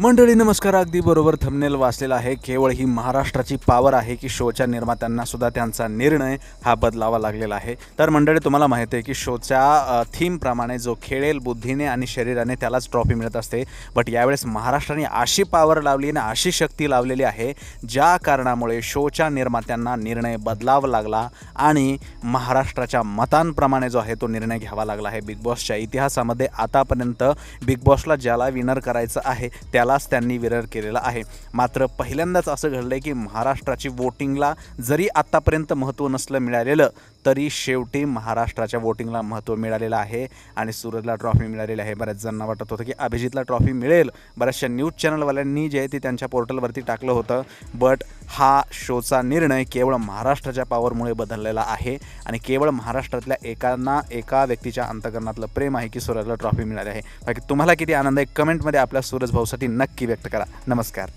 मंडळी नमस्कार. अगदी बरोबर थंबनेल वाचलेला आहे. केवळ ही महाराष्ट्राची पावर आहे की शोच्या निर्मात्यांना सुद्धा त्यांचा निर्णय हा बदलावा लागलेला आहे. तर मंडळी तुम्हाला माहिती आहे की शोच्या थीमप्रमाणे जो खेळेल बुद्धीने आणि शरीराने त्यालाच ट्रॉफी मिळत असते. बट यावेळेस महाराष्ट्राने अशी पावर लावली आणि अशी शक्ती लावलेली आहे ज्या कारणामुळे शोच्या निर्मात्यांना निर्णय बदलावा लागला आणि महाराष्ट्राच्या मतांप्रमाणे जो आहे तो निर्णय घ्यावा लागला आहे बिग बॉसच्या इतिहासामध्ये. आतापर्यंत बिग बॉसला ज्याला विनर करायचं आहे त्यालाच त्यांनी विनर केलेला आहे. मात्र पहिल्यांदाच असं घडलं आहे की महाराष्ट्राची वोटिंगला जरी आत्तापर्यंत महत्त्व नसलं मिळालेलं तरी शेवटी महाराष्ट्राच्या वोटिंगला महत्त्व मिळालेलं आहे आणि सूरजला ट्रॉफी मिळालेली आहे. बऱ्याच जणांना वाटत होतं की अभिजितला ट्रॉफी मिळेल. बऱ्याचशा न्यूज चॅनलवाल्यांनी जे आहे ते त्यांच्या पोर्टलवरती टाकलं होतं. बट हा शोचा निर्णय केवळ महाराष्ट्राच्या पॉवरमुळे बदलला झालेला आहे. आणि केवळ महाराष्ट्रातल्या एकांना एका व्यक्तीच्या अंतकरणातलं प्रेम आहे की सूरजला ट्रॉफी मिळाली आहे. बाकी तुम्हाला किती आनंद आहे कमेंटमध्ये आपल्या सूरज भाऊसाठी नक्की व्यक्त करा. नमस्कार.